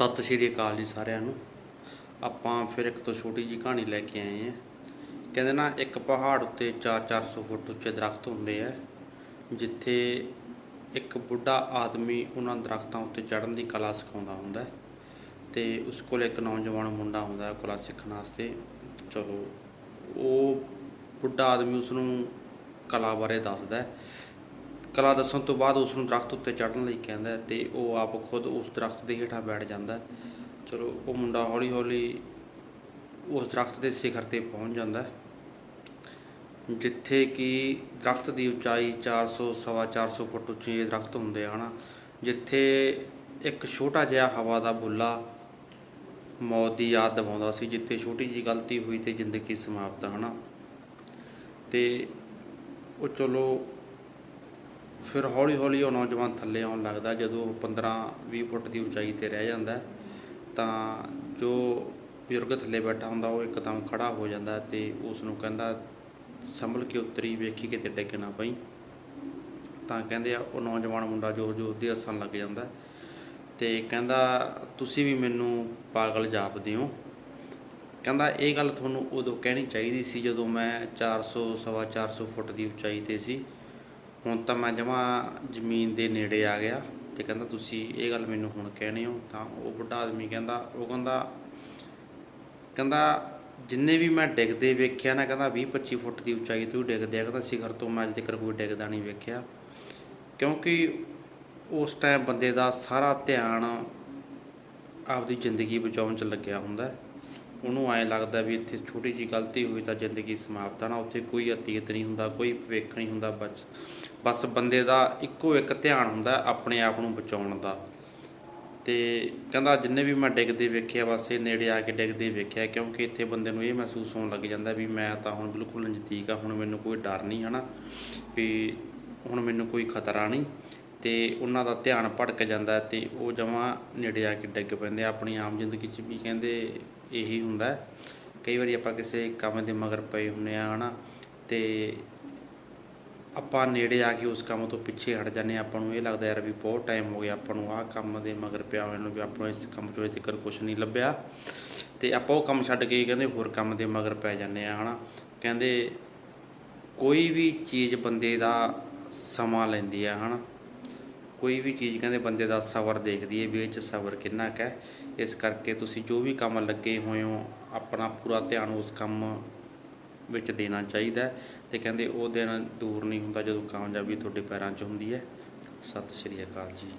ਸਤਿ ਸ਼੍ਰੀ ਅਕਾਲ ਜੀ ਸਾਰਿਆਂ ਨੂੰ। ਆਪਾਂ ਫਿਰ ਇੱਕ ਤੋਂ ਛੋਟੀ ਜੀ ਕਹਾਣੀ ਲੈ ਕੇ ਆਏ ਹਾਂ। ਕਹਿੰਦੇ ਨਾ, ਇੱਕ ਪਹਾੜ ਉੱਤੇ 4-400 ਫੁੱਟ ਉੱਚੇ ਦਰਖਤ ਹੁੰਦੇ ਆ, ਜਿੱਥੇ ਇੱਕ ਬੁੱਢਾ ਆਦਮੀ ਉਹਨਾਂ ਦਰਖਤਾਂ ਉੱਤੇ ਚੜ੍ਹਨ ਦੀ ਕਲਾ ਸਿਖਾਉਂਦਾ ਹੁੰਦਾ ਹੈ ਤੇ ਉਸ ਕੋਲ ਇੱਕ ਨੌਜਵਾਨ ਮੁੰਡਾ ਹੁੰਦਾ ਕਲਾ ਸਿੱਖਣ ਵਾਸਤੇ। ਚਲੋ, ਉਹ ਬੁੱਢਾ ਆਦਮੀ ਉਸ ਨੂੰ ਕਲਾ ਬਾਰੇ ਦੱਸਦਾ ਕਲਾ ਦੱਸਣ ਤੋਂ ਬਾਅਦ ਉਸ ਨੂੰ ਦਰਖਤ ਉੱਤੇ ਚੜ੍ਹਨ ਲਈ ਕਹਿੰਦਾ ਹੈ ਤੇ ਉਹ ਆਪ ਖੁਦ ਉਸ ਦਰਖਤ ਦੇ ਹੇਠਾਂ ਬੈਠ ਜਾਂਦਾ ਚਲੋ, ਉਹ ਮੁੰਡਾ ਹੌਲੀ ਹੌਲੀ ਉਸ ਦਰਖਤ ਦੇ ਸਿਖਰ ਤੇ ਪਹੁੰਚ ਜਾਂਦਾ ਜਿੱਥੇ ਕਿ ਦਰਖਤ ਦੀ ਉਚਾਈ 400 ਸਵਾ 400 ਫੁੱਟ ਉੱਚੇ ਦਰਖਤ ਹੁੰਦੇ ਹਨ, ਜਿੱਥੇ ਇੱਕ ਛੋਟਾ ਜਿਹਾ ਹਵਾ ਦਾ ਬੁੱਲਾ ਮੌਤ ਦੀ ਯਾਦ ਦਿਵਾਉਂਦਾ ਸੀ, ਜਿੱਥੇ ਛੋਟੀ ਜੀ ਗਲਤੀ ਹੋਈ ਤੇ ਜ਼ਿੰਦਗੀ ਸਮਾਪਤ ਹਨਾ? ਤੇ ਉਹ ਚਲੋ ਫਿਰ ਹੌਲੀ ਹੌਲੀ ਉਹ ਨੌਜਵਾਨ ਥੱਲੇ ਆਉਣ ਲੱਗਦਾ, ਜਦੋਂ ਉਹ 15 20 ਫੁੱਟ ਦੀ ਉਚਾਈ ਤੇ ਰਹਿ ਜਾਂਦਾ, ਤਾਂ ਜੋ ਬਜ਼ੁਰਗ ਥੱਲੇ ਬੈਠਾ ਹੁੰਦਾ, ਉਹ ਇੱਕਦਮ ਖੜਾ ਹੋ ਜਾਂਦਾ ਹੈ ਤੇ ਉਸ ਨੂੰ ਕਹਿੰਦਾ, ਸੰਭਲ ਕੇ ਉਤਰੀ, ਵੇਖੀ ਕਿਤੇ ਡਿੱਗ ਨਾ ਪਈ। ਤਾਂ ਕਹਿੰਦੇ ਆ, ਉਹ ਨੌਜਵਾਨ ਮੁੰਡਾ ਜੋ ਜੋ ਦੇ ਹੱਸਣ ਲੱਗ ਜਾਂਦਾ ਹੈ ਤੇ ਕਹਿੰਦਾ, ਤੁਸੀਂ ਵੀ ਮੈਨੂੰ ਪਾਗਲ ਜਾਪਦੇ ਹੋ ਕਹਿੰਦਾ, ਇਹ ਗੱਲ ਤੁਹਾਨੂੰ ਉਦੋਂ ਕਹਿਣੀ ਚਾਹੀਦੀ ਸੀ ਜਦੋਂ ਮੈਂ 400 ਸਵਾ 400 ਫੁੱਟ ਦੀ ਉਚਾਈ ਤੇ ਸੀ। ਹੁਣ ਤਾਂ ਮੈਂ ਜਮਾ ਜ਼ਮੀਨ ਦੇ ਨੇੜੇ ਆ ਗਿਆ ਤੇ ਕਹਿੰਦਾ ਤੁਸੀਂ ਇਹ ਗੱਲ ਮੈਨੂੰ ਹੁਣ ਕਹਿਣੇ ਹੋ, ਤਾਂ ਉਹ ਬੁੱਢਾ ਆਦਮੀ ਕਹਿੰਦਾ, ਉਹ ਕਹਿੰਦਾ ਕਹਿੰਦਾ ਜਿੰਨੇ ਵੀ ਮੈਂ ਡਿੱਗਦੇ ਵੇਖਿਆ ਨਾ, ਕਹਿੰਦਾ 20 25 ਫੁੱਟ ਦੀ ਉਚਾਈ ਤੋਂ ਹੀ ਡਿੱਗਦੇ ਆ, ਕਹਿੰਦਾ ਸਿਖਰ ਤੋਂ ਮੈਂ ਅੱਜ ਤੱਕ ਕੋਈ ਡਿੱਗਦਾ ਨਹੀਂ ਵੇਖਿਆ ਕਿਉਂਕਿ ਉਸ ਟਾਈਮ ਬੰਦੇ ਦਾ ਸਾਰਾ ਧਿਆਨ ਆਪਦੀ ਜ਼ਿੰਦਗੀ ਬਚਾਉਣ 'ਚ ਲੱਗਿਆ ਹੁੰਦਾ ਹੈ। ਉਹਨੂੰ ਐਂ ਲੱਗਦਾ ਵੀ ਇੱਥੇ ਛੋਟੀ ਜੀ ਗਲਤੀ ਹੋਈ ਤਾਂ ਜ਼ਿੰਦਗੀ ਸਮਾਪਤ ਆ ਨਾ। ਉੱਥੇ ਕੋਈ ਅਤੀਤ ਨਹੀਂ ਹੁੰਦਾ, ਕੋਈ ਭਵਿੱਖ ਨਹੀਂ ਹੁੰਦਾ, ਬਸ ਬਸ ਬੰਦੇ ਦਾ ਇੱਕੋ ਇੱਕ ਧਿਆਨ ਹੁੰਦਾ ਆਪਣੇ ਆਪ ਨੂੰ ਬਚਾਉਣ ਦਾ। ਤੇ ਕਹਿੰਦਾ ਜਿੰਨੇ ਵੀ ਮੈਂ ਡਿੱਗਦੇ ਵੇਖਿਆ, ਬਸ ਇਹ ਨੇੜੇ ਆ ਕੇ ਡਿੱਗਦੇ ਵੇਖਿਆ, ਕਿਉਂਕਿ ਇੱਥੇ ਬੰਦੇ ਨੂੰ ਇਹ ਮਹਿਸੂਸ ਹੋਣ ਲੱਗ ਜਾਂਦਾ ਵੀ ਮੈਂ ਤਾਂ ਹੁਣ ਬਿਲਕੁਲ ਨਜ਼ਦੀਕ ਆ, ਹੁਣ ਮੈਨੂੰ ਕੋਈ ਡਰ ਨਹੀਂ, ਹਨਾ? ਵੀ ਹੁਣ ਮੈਨੂੰ ਕੋਈ ਖਤਰਾ ਨਹੀਂ। ਤੇ ਉਹਨਾਂ ਦਾ ਧਿਆਨ ਭਟਕ ਜਾਂਦਾ ਹੈ ਤੇ ਉਹ ਜਮਾਂ ਨੇੜੇ ਆ ਕੇ ਡਿੱਗ ਪੈਂਦੇ ਆਪਣੀ ਆਮ ਜ਼ਿੰਦਗੀ 'ਚ ਵੀ ਕਹਿੰਦੇ ਇਹੀ ਹੁੰਦਾ ਕਈ ਵਾਰੀ ਆਪਾਂ ਕਿਸੇ ਕੰਮ ਦੇ ਮਗਰ ਪਏ ਹੁੰਨੇ ਆ ਹਨਾ, ਤੇ ਆਪਾਂ ਨੇੜੇ ਆ ਕੇ ਉਸ ਕੰਮ ਤੋਂ ਪਿੱਛੇ ਹਟ ਜਾਂਦੇ ਹਾਂ। ਆਪਾਂ ਨੂੰ ਇਹ ਲੱਗਦਾ ਯਾਰ ਵੀ ਬਹੁਤ ਟਾਈਮ ਹੋ ਗਿਆ, ਆਪਾਂ ਨੂੰ ਆਹ ਕੰਮ ਦੇ ਮਗਰ ਪਿਆ ਹੋਇਆ ਨੂੰ ਵੀ ਆਪਾਂ ਇਸ ਕੰਮ ਚੋਂ ਅਜੇ ਤੱਕ ਕੁਝ ਨਹੀਂ ਲੱਭਿਆ। ਤੇ ਆਪਾਂ ਉਹ ਕੰਮ ਛੱਡ ਕੇ ਕਹਿੰਦੇ ਹੋਰ ਕੰਮ ਦੇ ਮਗਰ ਪੈ ਜਾਂਦੇ ਆ ਹਨਾ। ਕਹਿੰਦੇ ਕੋਈ ਵੀ ਚੀਜ਼ ਬੰਦੇ ਦਾ ਸਮਾਂ ਲੈਂਦੀ ਆ ਹਨਾ। ਕੋਈ ਵੀ ਚੀਜ਼ ਕਹਿੰਦੇ ਬੰਦੇ ਦਾ ਸਬਰ ਦੇਖਦੀ ਹੈ ਵੀ ਇਹ 'ਚ ਸਬਰ ਕਿੰਨਾ ਕੁ ਹੈ। ਇਸ ਕਰਕੇ ਤੁਸੀਂ ਜੋ ਵੀ ਕੰਮ ਲੱਗੇ ਹੋਏ ਹੋ, ਆਪਣਾ ਪੂਰਾ ਧਿਆਨ ਉਸ ਕੰਮ ਵਿੱਚ ਦੇਣਾ ਚਾਹੀਦਾ ਹੈ ਤੇ ਕਹਿੰਦੇ ਉਹ ਦਿਨ ਦੂਰ ਨਹੀਂ ਹੁੰਦਾ ਜਦੋਂ ਕਾਮਯਾਬੀ ਤੁਹਾਡੇ ਪੈਰਾਂ 'ਚ ਹੁੰਦੀ ਹੈ। ਸਤਿ ਸ਼੍ਰੀ ਅਕਾਲ ਜੀ।